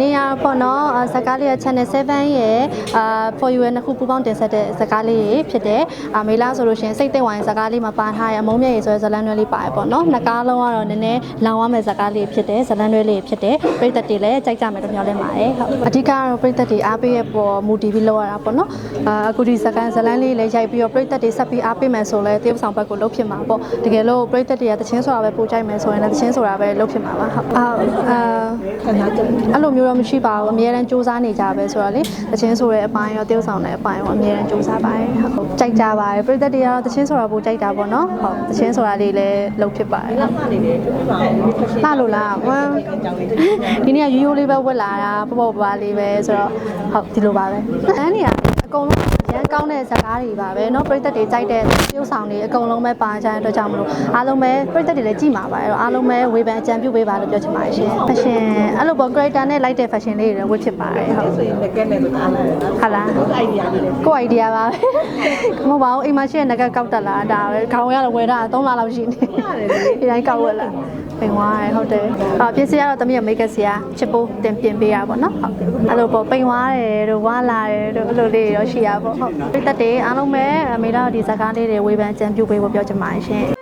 နေ့ရပေါ့နော်အာဇာကားလေးက channel 7ရဲ့အာ for you ရဲ့နှစ်ခုပူပေါင်းတင်ဆက်တဲ့ဇာကားလေးတွေဖြစ်တယ်အာမေလာဆိုလို့ရှရင်စိတ်သိမ့်ဝိုင်းဇာကားလေးမှာပါထားရအမုံမြတ်ရေဆိုတဲ့ဇလန်တွဲလေးပါတယ်ပေါ့နော်နှစ်ကားလုံးကတော့နည်းနည်းလောင်ရမယ့်ဇာကားလေးဖြစ်တယ်ဇလန်တွဲလေးဖြစ်တယ်ပြိသက်တွေလည်းကြိုက်ကြမယ်လို့မျှော်လင့်ပါတယ်ဟုတ်အဓိကကတော့ပြိသက်တွေအားပေးရဲ့ပေါ်မူတည်ပြီးလောက်ရတာပေါ့နော်အာအခုဒီဇကန်ဇလန်လေးလည်းရိုက်ပြီးတော့ပြိသက်တွေဆက်ပြီးအားပေးမယ်ဆိုလဲတရုပ်ဆောင်ဘက်ကိုလုပ်ဖြစ်မှာပေါ့တကယ်လို့ပြိသက်တွေကတချင်းဆိုတာပဲပို့ကြိုက်မယ်ဆိုရင်လည်းတချင်းဆိုတာပဲလုပ်ဖြစ်မှာပါဟုတ်အာအာခံစားချက်အဲ့လိုမျိုးတော့မရှိပါဘူးအများအားစူးစမ်းနေကြပဲဆိုတော့လေတချင်းဆိုတဲ့အပိုင်းရောတရုပ်ဆောင်တဲ့အပိုင်းရောအများအားစူးစမ်းပါတယ်ဟုတ်ကြိုက်ကြပါတယ်ပြည်သက်တွေကတော့တချင်းဆိုတာပိုကြိုက်တာပေါ့နော်ဟုတ်တချင်းဆိုတာလေးလည်းလုပ်ဖြစ်ပါတယ်လာမှနေတယ်သူပြပါအောင်ဖက်ရှင်လှလို့လားဟမ်ကြောင်းလေးဒီနေ့ကရိုးရိုးလေးပဲဝတ်လာတာပေါ့ပေါ့ပါလေးပဲဆိုတော့ဟုတ်ဒီလိုပါပဲအန်းနေရအကုန်လုံး ရန်ကောင်းတဲ့ဇာတ်ကားတွေပါပဲเนาะပြည်သက်တွေကြိုက်တဲ့ပြုဆောင်တွေအကုန်လုံးပဲပါကြတဲ့အတွက်ကြောင့်မလို့အားလုံးပဲပြည်သက်တွေလည်းကြည့်မှာပါအဲ့တော့အားလုံးပဲဝေဖန်အကြံပြုပေးပါလို့ပြောချင်ပါတယ်ရှင် fashion အဲ့လိုပေါ့ character နဲ့ like တဲ့ fashion လေးတွေလည်းဝတ်ဖြစ်ပါတယ်ဟုတ် ဆိုရင်လက်ကဲနဲ့ဆိုအားလာတယ် ဟာလား ဟုတ် idea လေးလေ ကိုယ် idea ပါပဲမဟုတ်ပါဘူးအိမ်မှာရှိတဲ့ငကကောက်တက်လာတာပဲခေါင်းရတော့ဝယ်တာ3လလောက်ရှိနေဒီတိုင်းကောက်ဝယ်လာပင်သွားတယ်ဟုတ်တယ်အော်ပစ္စည်းကတော့တမီးရဲ့ make up ဆရာချစ်ဖို့တင်ပြင်ပေးရပါတော့ဟုတ်အဲ့လိုပေါ့ပိန်သွားတယ်တို့ဝါလာတယ်တို့အဲ့လိုလေးတွေရောရှိရပါပေါ့ဟုတ် ပိတ်သက်တွေအားလုံးပဲအမေတော့ဒီဇာကားလေးတွေဝေဖန်ကြံပြုပေးဖို့ပြောချင်ပါတယ်ရှင်